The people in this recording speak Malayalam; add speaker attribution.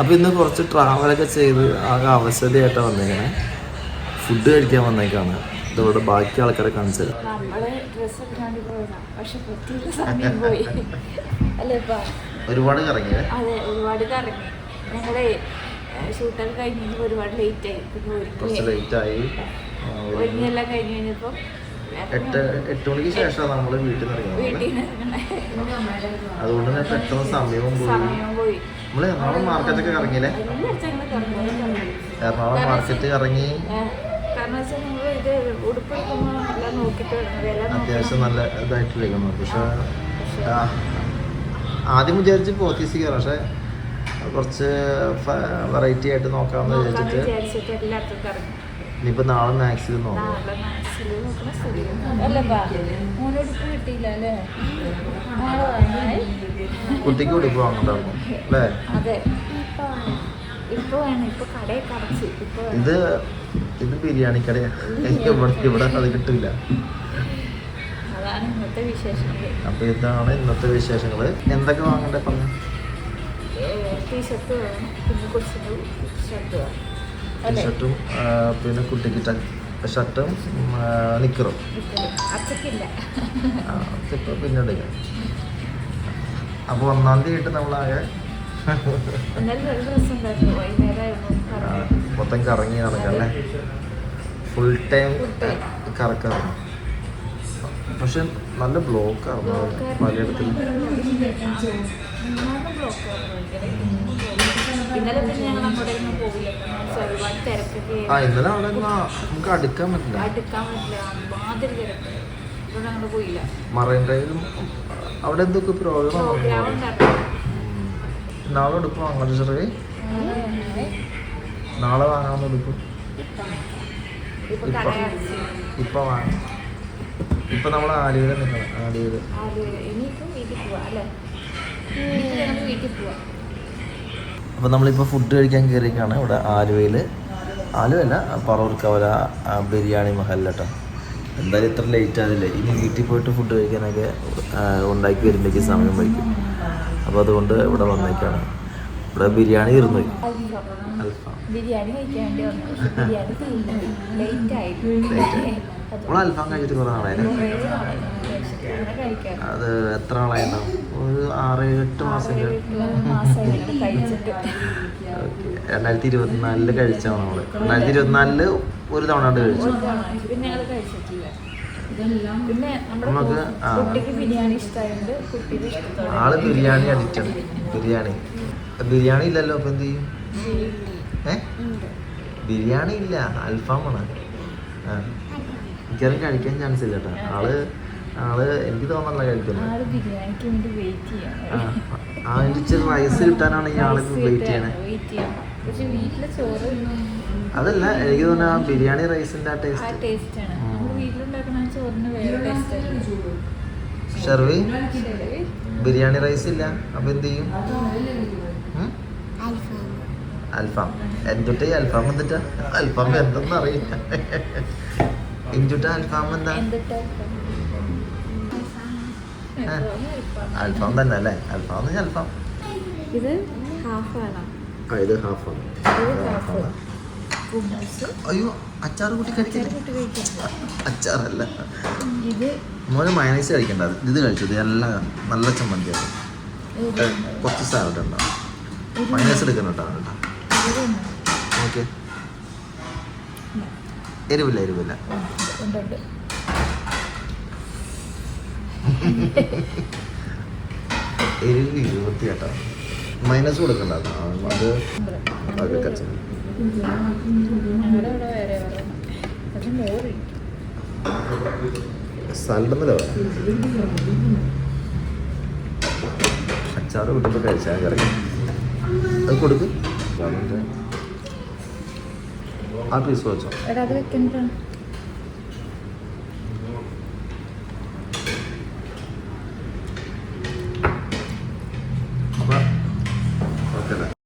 Speaker 1: അപ്പോൾ ഇന്ന് കുറച്ച് ട്രാവലൊക്കെ ചെയ്ത് ആകെ അവശതയായിട്ടാണ് വന്നേക്കണേ. ഫുഡ് കഴിക്കാൻ വന്നേക്കാണ്. ഇതോടെ ബാക്കി ആൾക്കാരെ
Speaker 2: കാണിച്ചത്
Speaker 1: ഒരുപാട് കറങ്ങിയേ
Speaker 2: അതെ ഒരുപാട് കറങ്ങി. ഞങ്ങളെ കഴിഞ്ഞ് ഒരുപാട് ലേറ്റ് ആയി.
Speaker 1: കുറച്ച് ലേറ്റ് ആയി. ആ, ഒരു
Speaker 2: ഒരുങ്ങിയെല്ലാം കഴിഞ്ഞ് കഴിഞ്ഞപ്പോ
Speaker 1: എട്ട് എട്ട് മണിക്ക് ശേഷം നമ്മൾ വീട്ടിൽ നിന്ന് ഇറങ്ങുന്നത് അതുകൊണ്ട് തന്നെ പെട്ടെന്ന് സമയവും പോയി.
Speaker 2: സമയം പോയി.
Speaker 1: നമ്മൾ എറണാകുളം മാർക്കറ്റൊക്കെ കറങ്ങിയില്ലേ? എറണാകുളം മാർക്കറ്റ് കറങ്ങി. അത്യാവശ്യം നല്ല ഇതായിട്ട് വെക്കുന്നു പക്ഷെ ആദ്യം വിചാരിച്ച് പോത്തീസ് കയറാം പക്ഷെ കുറച്ച് വെറൈറ്റി ആയിട്ട് നോക്കാമെന്ന് വിചാരിച്ചിട്ട് ഇനിയിപ്പോൾ നാളെ മാക്സിൽ നോക്കാം. കുട്ടിക്ക് ഉടുപ്പ് വാങ്ങണ്ടാവും. അല്ലേ? ഇത് ഇത് ബിരിയാണി കടയാണ് ഇവിടെ ഇവിടെ അത് കിട്ടില്ല അപ്പൊ ഇതാണ് ഇന്നത്തെ വിശേഷങ്ങൾ എന്തൊക്കെ വാങ്ങണ്ടേ പറഞ്ഞു
Speaker 2: ടീഷർട്ട് വേണം. പിന്നെ കൊച്ചിന് ഷർട്ട് വേണം.
Speaker 1: ടീഷർട്ടും പിന്നെ കുട്ടിക്ക് ഷർട്ടും നിക്കറും. അതിപ്പോൾ പിന്നെ എടുക്കാം അപ്പോൾ ഒന്നാം തീയതി ഇട്ട് നമ്മളാകെ. മൊത്തം കറങ്ങി നടക്കല്ലേ ഫുൾ ടൈം കറക്കാറുണ്ട് പക്ഷെ നല്ല ബ്ലോക്കാണ്
Speaker 2: ഭയങ്കര. ഇന്നലെ പിന്നെ ഞങ്ങൾ നമ്മുടെ പോകില്ല ഒരുപാട് തിരക്കൊക്കെ
Speaker 1: ആ ഇന്നലെ അവിടെ നമുക്ക് അടുക്കാൻ പറ്റില്ല.
Speaker 2: അടുക്കാൻ പറ്റില്ല. മാതിരി തിരക്ക്. ഇവിടെ ഞങ്ങൾ പോയില്ല.
Speaker 1: മറൈൻ ഡ്രൈവിലും അവിടെ എന്തൊക്കെ പ്രോഗ്രാം നാളെ എടുക്കും അങ്ങനെ ചെറിയ നാളെ വാങ്ങാമെന്ന് എടുക്കും
Speaker 2: ഇപ്പൊ.
Speaker 1: വാങ്ങാം. ഇപ്പൊ നമ്മൾ ആലുവയിൽ നിൽക്കണം ആലുവയിൽ.
Speaker 2: ആര് ഇനിയിപ്പം വീട്ടിൽ പോവാ അല്ലേ? വീട്ടിൽ ഞങ്ങൾ വീട്ടിൽ പോവാം.
Speaker 1: അപ്പോൾ നമ്മളിപ്പോൾ ഫുഡ് കഴിക്കാൻ കയറിയിരിക്കുകയാണ് ഇവിടെ ആലുവയിൽ ആലുവല്ല പറവൂർക്കവല കവല ബിരിയാണി മഹൽ കേട്ടോ. എന്തായാലും ഇത്ര ലേറ്റ് ആവില്ലേ? ഇനി വീട്ടിൽ പോയിട്ട് ഫുഡ് കഴിക്കാനൊക്കെ ഉണ്ടാക്കി വരുമ്പോഴേക്ക് സമയം വൈകും. അപ്പോൾ അതുകൊണ്ട് ഇവിടെ വന്നേക്കാണ്. ഇവിടെ ബിരിയാണി ഇരുന്നു.
Speaker 2: ബിരിയാണി കഴിക്കാൻ വേണ്ടി വന്നു. ബിരിയാണി ലേറ്റ്
Speaker 1: ആയിട്ട്. നമ്മൾ അൽഫാം കഴിച്ചിട്ട് കുറേ നാളായില്ലേ?
Speaker 2: കുറേ നാളായി കഴിച്ചിട്ട്. അങ്ങനെ കഴിക്കാം
Speaker 1: അത് എത്ര നാളായിട്ടുണ്ടാവും ഒരു ആറ് എട്ട് മാസം രണ്ടായിരത്തി ഇരുപത്തിനാലിൽ കഴിച്ചാണ് നമ്മൾ? രണ്ടായിരത്തി ഇരുപത്തിനാലിൽ ഒരു തവണ കൊണ്ട് കഴിച്ചു. നമുക്ക്
Speaker 2: ആൾ ബിരിയാണി
Speaker 1: അടിക്കണം. ബിരിയാണി. ബിരിയാണി ഇല്ലല്ലോ അപ്പൊ എന്ത് ചെയ്യും? ഏ. ബിരിയാണി ഇല്ല. അൽഫാമാണ്. ആ. എനിക്കത് കഴിക്കാൻ ചാൻസ് ഇല്ല കേട്ടോ ആൾ ആൾ എനിക്ക് തോന്നല്ല കഴിക്കുന്നത്
Speaker 2: ആൾ ബിരിയാണിക്ക് വേണ്ടി വെയിറ്റ് ചെയ്യാണ്.
Speaker 1: ആ ഇച്ചിരി റൈസ് കിട്ടാനാണ് ഈ ആൾ വെയിറ്റ് ചെയ്യണേ.
Speaker 2: വെയിറ്റ് ചെയ്യാം പക്ഷെ വീട്ടിലെ ചോറ്
Speaker 1: അതല്ല എനിക്ക് തോന്നുന്നു ആ ബിരിയാണി റൈസിന്റെ ആ
Speaker 2: ആ
Speaker 1: ടേസ്റ്റ് ഷെർവി? ബിരിയാണി റൈസ് ഇല്ല. അപ്പൊ എന്ത് ചെയ്യും? അൽഫാം. എന്തുട്ടേ അൽഫാം എന്തിട്ടാ? അൽഫാം എന്തെന്ന് അറിയില്ല എന്തുട്ട അൽഫാം എന്താ. അൽഫാം? തന്നെ അല്ലേ? അൽഫാം എന്ന് അൽഫാം.
Speaker 2: ഇത് ഹാഫ്
Speaker 1: ആ, ഇത് ഹാഫാണ് അയ്യോ അച്ചാർ കൂട്ടി കഴിക്കില്ലേ? അച്ചാറല്ല.
Speaker 2: ഇത്
Speaker 1: മോന് മയണൈസ് കഴിക്കണ്ട. ഇത് കഴിച്ചത് എല്ലാം നല്ല ചമ്മന്തിയാണ്. കുറച്ച് സാലഡ് ഉണ്ടാവും മയണൈസ്
Speaker 2: എടുക്കുന്നുണ്ടാവും.
Speaker 1: ഓക്കെ എരിവില്ല എരിവില്ല. എരിവ് ഇരുപത്തി കേട്ടോ മൈനസ് കൊടുക്കണ്ട അത് അച്ചാറ് കിട്ടുമ്പോൾ കഴിച്ചാൽ കറി. അത് കൊടുക്കും. ആ പീസ് വെച്ചോ.